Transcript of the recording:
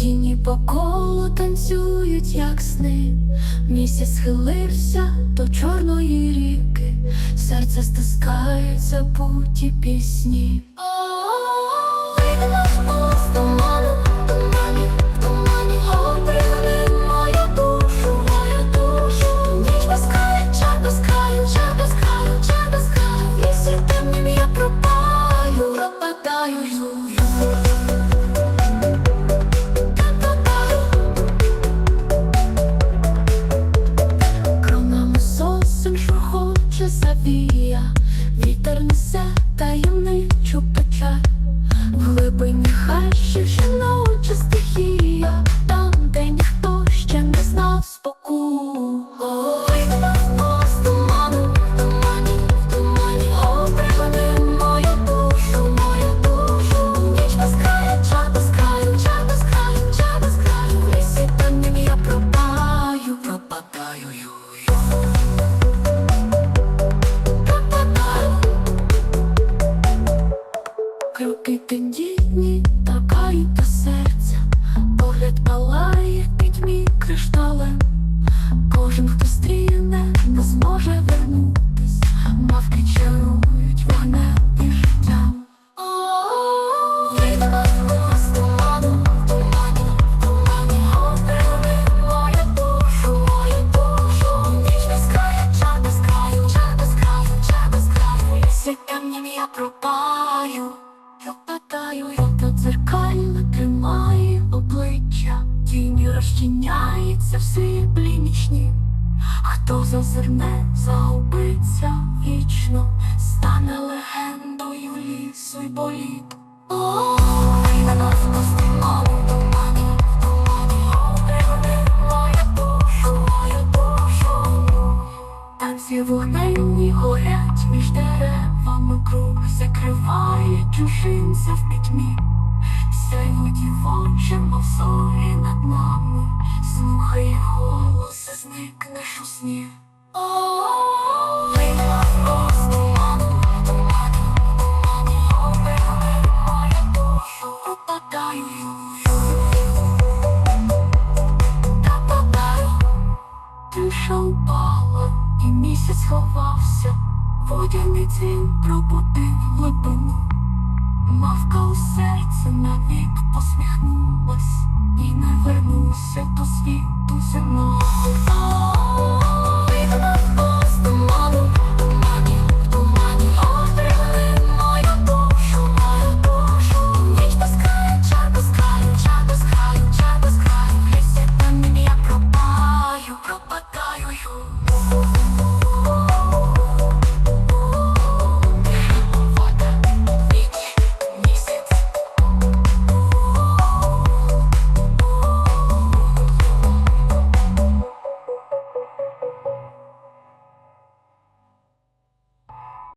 Тіні по колу танцюють, як сни. Місяць схилився до чорної ріки, серце стискається, путі пісні. О, -о, -о, тендітні, торкають до серця, погляд палає пітьмі кришталем. Кожен, хто стріне, не зможе вернутись, мавки чарують вогнем і життям. Видно з я пропадаю, як дзеркально тримає обличчя. Тіні розчиняється в світлі нічні. Хто зазирне, загубиться Танці вогненні горять між деревами круг закриває чужинця в пітьмі. Сяють дівоче, мов зорі над нами, слухає голос, зникнеш у сні. Упала, і місяць ховався, водяний дзвін пробудив глибину. Мавка у серце навік посміхнулась і не вернувся до світу земного.